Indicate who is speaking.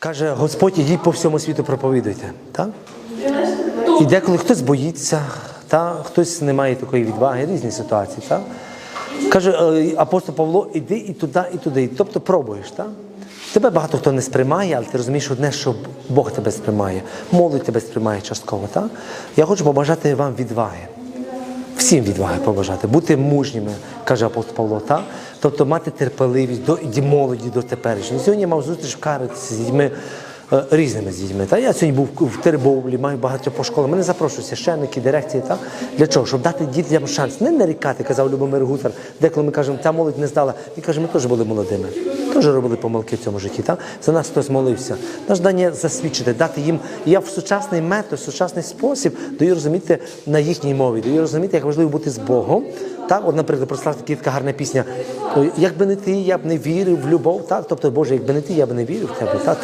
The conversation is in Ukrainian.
Speaker 1: Каже, Господь, ідіть по всьому світу проповідуйте. Так? І деколи хтось боїться, та? хтось не має такої відваги, різні ситуації. Так? Каже е, апостол Павло, іди і туди, і туди. Тобто пробуєш. Так? Тебе багато хто не сприймає, але ти розумієш одне, що Бог тебе сприймає, молодь тебе сприймає частково. Так? Я хочу побажати вам відваги. Всім відваги побажати, бути мужніми, каже апостол Павло, та? тобто мати терпеливість до молоді, до теперішньої. Сьогодні я мав зустріч Кариці з дітьми, е, різними з дітьми. Та? Я сьогодні був в Тербовлі, маю багато по школах. Мене запрошують священники, дирекції. Та? Для чого? Щоб дати дітям шанс. Не нарікати, казав Любомир Гутер. Деколи ми кажемо, та молодь не здала. Він каже, ми теж були молодими. Теж робили помилки в цьому житті. Та? За нас хтось молився. Наш дання засвідчити, дати їм. Я в сучасний метод, в сучасний спосіб даю розуміти на їхній мові, даю розуміти, як важливо бути з Богом. Так, от, наприклад, прослав такі така гарна пісня. Якби не ти, я б не вірив в любов. Так? Тобто, Боже, якби не ти, я б не вірив в тебе. Так?